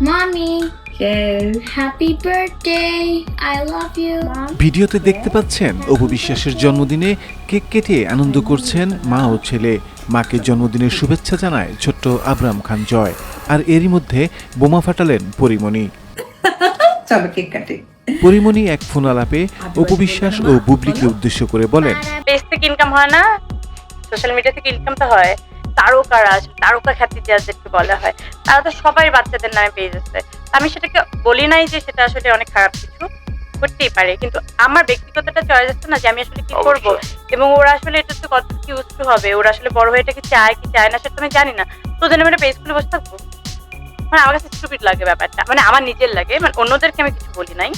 Mommy, Yes. happy birthday. I love you. ভিডিওতে দেখতে পাচ্ছেন অপু বিশ্বাসের জন্মদিনে কেক কেটে আনন্দ করছেন মা ও ছেলে। মাকে জন্মদিনের শুভেচ্ছা জানায় ছোট্ট আবরাম খান জয়। আর এরই মধ্যে বোমা ফাটালেন পরিমণি। চলো কেক কাটে। পরিমণি এক ফোন আলাপে অপু বিশ্বাস ও বুবলিকে উদ্দেশ্য করে বলেন। পেজ থেকে ইনকাম হয় না? সোশ্যাল মিডিয়া থেকে ইনকাম তো হয়। তারকারা আছে তারকা খ্যাতি যাদেরকে বলা হয় তারা তো সবাই বাচ্চাদের নামে পেজ আছে আমি সেটাকে বলি নাই যে সেটা আসলে অনেক খারাপ কিছু করতেই পারে কিন্তু আমার ব্যক্তিগতটা চয়েস আছে না যে আমি আসলে কি করব। এবং ওরা আসলে এটা তো কত কি ইউজ হবে ওরা আসলে বড় হয়ে এটা কি চায় কি চায় না সেটা তো আমি জানি না। তো যেন আমি পেজ খুলে বসে থাকব। মানে আমার কাছে স্টুপিড লাগে ব্যাপারটা মানে আমার নিজের লাগে মানে অন্যদেরকে আমি কিছু বলি নাই।